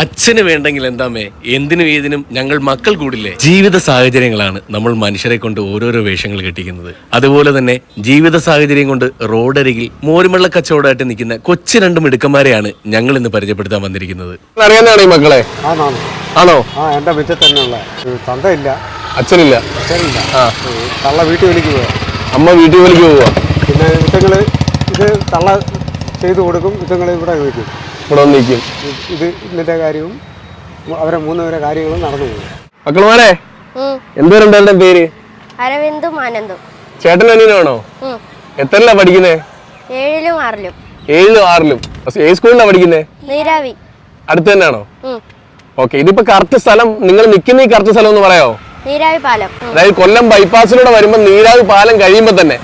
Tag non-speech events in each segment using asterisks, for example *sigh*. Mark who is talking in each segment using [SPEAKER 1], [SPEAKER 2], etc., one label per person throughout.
[SPEAKER 1] അച്ഛന് വേണ്ടെങ്കിൽ എന്താമേ? എന്തിനും ഏതിനും ഞങ്ങൾ മക്കൾ കൂടില്ലേ? ജീവിത സാഹചര്യങ്ങളാണ് നമ്മൾ മനുഷ്യരെ കൊണ്ട് ഓരോരോ വേഷങ്ങൾ കെട്ടിക്കുന്നത്. അതുപോലെ തന്നെ ജീവിത സാഹചര്യം കൊണ്ട് റോഡരികിൽ മോരുമള്ള കച്ചവടമായിട്ട് നിൽക്കുന്ന കൊച്ചു രണ്ട് മിടുക്കന്മാരെയാണ് ഞങ്ങൾ ഇന്ന് പരിചയപ്പെടുത്താൻ വന്നിരിക്കുന്നത്.
[SPEAKER 2] ഈ മക്കളെ? ആണോ?
[SPEAKER 3] ആ എന്റെ മിറ്റത്ത് തന്നെയുള്ള. തന്തയില്ല.
[SPEAKER 2] അച്ഛനില്ല?
[SPEAKER 3] അച്ഛനില്ല. തള്ള വീട്ടിൽ വിളിക്ക് പോവാ.
[SPEAKER 2] അമ്മ വീട്ടിൽ ജോലിക്ക് പോവാ?
[SPEAKER 3] പിന്നെ ഇതുങ്ങൾ ഇത് തള്ള ചെയ്തു കൊടുക്കും ഇതുങ്ങൾ ഇവിടെ വയ്ക്കും
[SPEAKER 2] ഇവിടെ നിൽക്കും
[SPEAKER 3] ഇത് ഇതിന്റെ കാര്യവും അവരെ മൂന്നുപേരെ കാര്യങ്ങളും നടന്നു പോകും.
[SPEAKER 2] മക്കളുമാരെ
[SPEAKER 4] ഉം.
[SPEAKER 2] എന്തോരുണ്ടായിരുന്ന പേര്?
[SPEAKER 4] അരവിന്ദും ആനന്ദും
[SPEAKER 2] ചേട്ടൻ അനിയനാണോ. എത്രല്ല പഠിക്കുന്നേ?
[SPEAKER 4] ഏഴിലും ആറിലും.
[SPEAKER 2] ഏഴിലും ആറിലും. ഏത് സ്കൂളിലാണ് പഠിക്കുന്നേ?
[SPEAKER 4] നീരാവി.
[SPEAKER 2] അടുത്ത് തന്നെയാണോ. ഓക്കെ ഇതിപ്പോ കറക്റ്റ് സ്ഥലം നിങ്ങൾ നിൽക്കുന്ന ഈ കറക്റ്റ് സ്ഥലം ഒന്ന് പറയാമോ
[SPEAKER 4] നീരാവി പാലം.
[SPEAKER 2] അതായത് കൊല്ലം ബൈപ്പാസിലൂടെ വരുമ്പോ നീരാവി പാലം കഴിയുമ്പോ തന്നെ.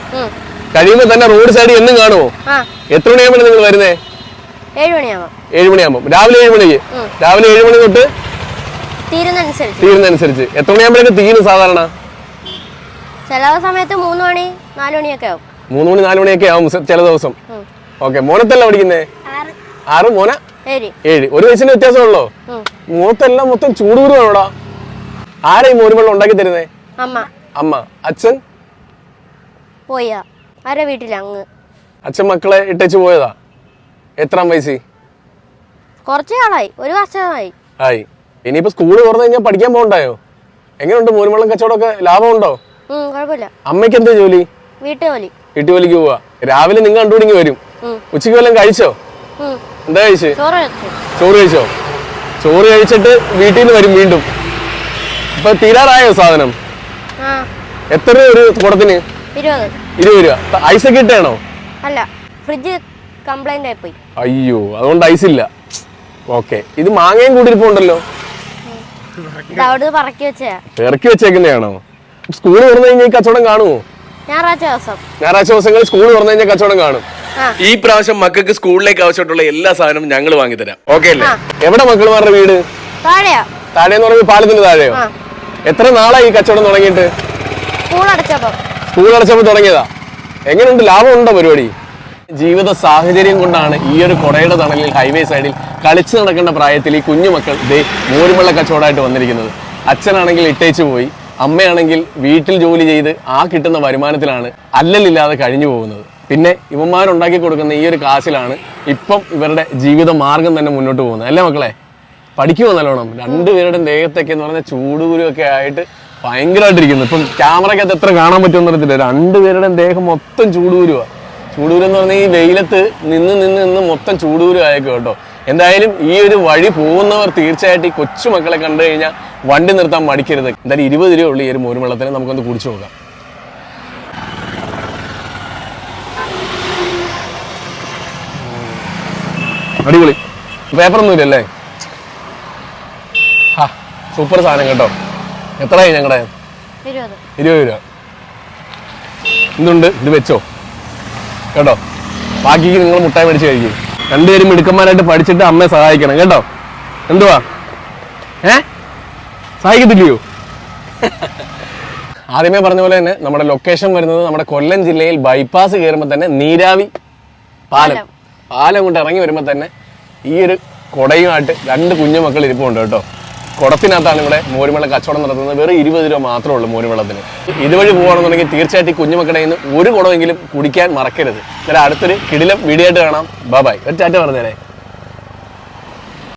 [SPEAKER 2] കഴിയുമ്പോ തന്നെ റോഡ് സൈഡിൽ എന്നും കാണുമോ
[SPEAKER 4] ആ.
[SPEAKER 2] എത്ര മണിയാകുമ്പോൾ നിങ്ങൾ വരുന്നേ?
[SPEAKER 4] ഏഴ്
[SPEAKER 2] മണിയാകുമ്പോൾ രാവിലെ ഏഴ് മണിക്ക്. രാവിലെ ഏഴ് മണി തൊട്ട് തീരുന്നനുസരിച്ച് എത്ര മണിയാകുമ്പോഴേക്ക് തീരും സാധാരണ?
[SPEAKER 4] ചില സമയത്ത് മൂന്ന് മണി നാല് മണിയൊക്കെ ആവും.
[SPEAKER 2] മൂന്ന് മണി നാല് മണിയൊക്കെ ആവും ചില ദിവസം. ഓക്കെ മോനത്തല്ല പഠിക്കുന്നേ?
[SPEAKER 4] ആറ്.
[SPEAKER 2] മോന?
[SPEAKER 4] ഏഴ്.
[SPEAKER 2] ഒരു വയസ്സിന്റെ വ്യത്യാസമുള്ളോ?
[SPEAKER 4] ഉം.
[SPEAKER 2] മൂത്തെല്ലാം മൊത്തം ചൂടുകുരുവാണോടാ ആരാ ഈ മോരുവെള്ളം ഉണ്ടാക്കി തരുന്നേ?
[SPEAKER 4] അമ്മ.
[SPEAKER 2] അമ്മ. അച്ഛൻ?
[SPEAKER 4] പോയാ. അര വീട്ടിൽ അങ്ങ്?
[SPEAKER 2] അച്ഛൻ മക്കളെ ഇട്ടേച്ച് പോയതാ. എത്രാം വയസ്സ്?
[SPEAKER 4] കുറച്ച് നാളായി. ഒരു വർഷമായി.
[SPEAKER 2] ആയി. ഇനിയിപ്പോ സ്കൂൾ തുറന്നു കഴിഞ്ഞാൽ പഠിക്കാൻ പോകണ്ടായോ? എങ്ങനെയുണ്ട് മോരുവെള്ളം കച്ചവടമൊക്കെ ലാഭമുണ്ടോ?
[SPEAKER 4] ലാഭം കുഴപ്പമില്ല.
[SPEAKER 2] അമ്മയ്ക്ക് എന്താ ജോലി?
[SPEAKER 4] വീട്ടു ജോലി
[SPEAKER 2] വീട്ടുജോലിക്ക് പോവാ. രാവിലെ നിങ്ങൾ കണ്ടുപിടിങ്ങി വരും.
[SPEAKER 4] ഉച്ചയ്ക്ക്
[SPEAKER 2] ഉച്ചയ്ക്ക് വല്ലതും കഴിച്ചോ? എന്താ കഴിച്ചു?
[SPEAKER 4] ചോറ്
[SPEAKER 2] കഴിച്ചോ. ചോറ് കഴിച്ചിട്ട് വീട്ടിൽ നിന്ന് വരും വീണ്ടും. ഇപ്പൊ തീരാറായോ സാധനം? എത്ര രൂപ ഒരു കുടത്തിന്?
[SPEAKER 4] ഇരുപത്.
[SPEAKER 2] രൂപ. ഐസൊക്കെ ഇട്ടാണോ
[SPEAKER 4] അല്ല ഫ്രിഡ്ജ് കംപ്ലൈന്റ് ആയി പോയി.
[SPEAKER 2] അയ്യോ അതുകൊണ്ട് ഐസ് ഇല്ല. ഓക്കെ ഇത് മാങ്ങയും കൂടി ഇരിപ്പുണ്ടല്ലോ ഇറക്കി വെച്ചേക്കുന്നതാണോ? സ്കൂൾ തുറന്നു കഴിഞ്ഞാൽ ഈ കച്ചവടം കാണുമോ?
[SPEAKER 4] ഞായറാഴ്ച ദിവസം.
[SPEAKER 2] ഞായറാഴ്ച ദിവസങ്ങളിൽ സ്കൂൾ തുറന്നു കഴിഞ്ഞാൽ കച്ചവടം കാണും.
[SPEAKER 1] ഈ പ്രാവശ്യം മക്കൾക്ക് സ്കൂളിലേക്ക് ആവശ്യമായിട്ടുള്ള എല്ലാ സാധനവും ഞങ്ങൾ വാങ്ങിത്തരാം ഓക്കെ അല്ലേ?
[SPEAKER 2] എവിടെ മക്കളുമാരുടെ വീട്?
[SPEAKER 4] താഴെ
[SPEAKER 2] താഴെന്ന് പറയുമ്പോൾ പാലത്തിന് താഴെയോ? എത്ര നാളായി ഈ കച്ചവടം തുടങ്ങിയിട്ട്?
[SPEAKER 4] സ്കൂൾ അടച്ചപ്പോ.
[SPEAKER 2] സ്കൂൾ അടച്ചപ്പോൾ തുടങ്ങിയതാ. എങ്ങനെയുണ്ട്? ലാഭം ഉണ്ടോ പരിപാടി? ജീവിത സാഹചര്യം കൊണ്ടാണ് ഈ ഒരു കൊടയുടെ തണലിൽ ഹൈവേ സൈഡിൽ കളിച്ചു നടക്കേണ്ട പ്രായത്തിൽ ഈ കുഞ്ഞുമക്കൾ ദേ മോരുമുള്ള കച്ചവടമായിട്ട് വന്നിരിക്കുന്നത്. അച്ഛനാണെങ്കിൽ ഇട്ടേച്ച് പോയി അമ്മയാണെങ്കിൽ വീട്ടിൽ ജോലി ചെയ്ത് ആ കിട്ടുന്ന വരുമാനത്തിലാണ് അല്ലലില്ലാതെ കഴിഞ്ഞു പോകുന്നത്. പിന്നെ ഇവന്മാരുണ്ടാക്കി കൊടുക്കുന്ന ഈ ഒരു കാശിലാണ് ഇപ്പം ഇവരുടെ ജീവിത മാർഗം തന്നെ മുന്നോട്ട് പോകുന്നത്. അല്ലേ മക്കളെ? പഠിക്കുമോ നല്ലോണം? രണ്ടുപേരുടെ ദേഹത്തൊക്കെ എന്ന് പറഞ്ഞാൽ ചൂടുകുരുവൊക്കെ ആയിട്ട് ഭയങ്കരമായിട്ടിരിക്കുന്നു. ഇപ്പം ക്യാമറയ്ക്കകത്ത് എത്ര കാണാൻ പറ്റുമെന്ന് അറിയത്തില്ല. രണ്ടുപേരുടെ ദേഹം മൊത്തം ചൂടുകുരുവാ. ചൂടുകുരു എന്ന് പറഞ്ഞാൽ ഈ വെയിലത്ത് നിന്ന് നിന്ന് നിന്ന് മൊത്തം ചൂടുകുരു ആയേക്കും കേട്ടോ. എന്തായാലും ഈ ഒരു വഴി പോകുന്നവർ തീർച്ചയായിട്ടും ഈ കൊച്ചുമക്കളെ കണ്ടു കഴിഞ്ഞാൽ വണ്ടി നിർത്താൻ മടിക്കരുത്. എന്തായാലും ഇരുപത് രൂപ ഉള്ളൂ ഈ ഒരു മോരുവെള്ളത്തിന്. നമുക്കൊന്ന് കുടിച്ചു നോക്കാം. അടിപൊളി. പേപ്പറൊന്നും ഇല്ലല്ലേ ഹാ സൂപ്പർ സാധനം കേട്ടോ. എത്രയായി ഞങ്ങളുടെ
[SPEAKER 4] ഇരുപത്.
[SPEAKER 2] ഇരുപത് രൂപ. എന്തുണ്ട്? ഇത് വെച്ചോ? കേട്ടോ? ബാക്കിക്ക് നിങ്ങൾ മുട്ടായി മേടിച്ച് കഴിക്കും. രണ്ടുപേരും മിടുക്കന്മാരായിട്ട് പഠിച്ചിട്ട് അമ്മയെ സഹായിക്കണം കേട്ടോ? എന്തുവാ? ഏ? സഹായിക്കത്തില്ലയോ? *laughs* ആദ്യമേ പറഞ്ഞ പോലെ തന്നെ നമ്മുടെ ലൊക്കേഷൻ വരുന്നത് നമ്മുടെ കൊല്ലം ജില്ലയിൽ ബൈപ്പാസ് കയറുമ്പോൾ തന്നെ നീരാവി പാലം.
[SPEAKER 4] പാലം.
[SPEAKER 2] കൊണ്ട് ഇറങ്ങി വരുമ്പോൾ തന്നെ ഈ ഒരു കൊടയുമായിട്ട് രണ്ട് കുഞ്ഞുമക്കൾ ഇരിപ്പുണ്ട് കേട്ടോ. കുടത്തിനകത്താണ് ഇവിടെ മോരുവെള്ള കച്ചവടം നടത്തുന്നത്. വെറും ഇരുപത് രൂപ മാത്രമേ ഉള്ളൂ മോരുവെള്ളത്തിന്. ഇതുവഴി പോകുകയാണെന്നുണ്ടെങ്കിൽ തീർച്ചയായിട്ടും കുഞ്ഞുമക്കളുടെ നിന്ന് ഒരു കുടമെങ്കിലും കുടിക്കാൻ മറക്കരുത്. അടുത്തൊരു കിടിലം വീഡിയോ ആയിട്ട് കാണാം. ബൈ ബൈ ഒരു ടാറ്റ പറഞ്ഞേരെ.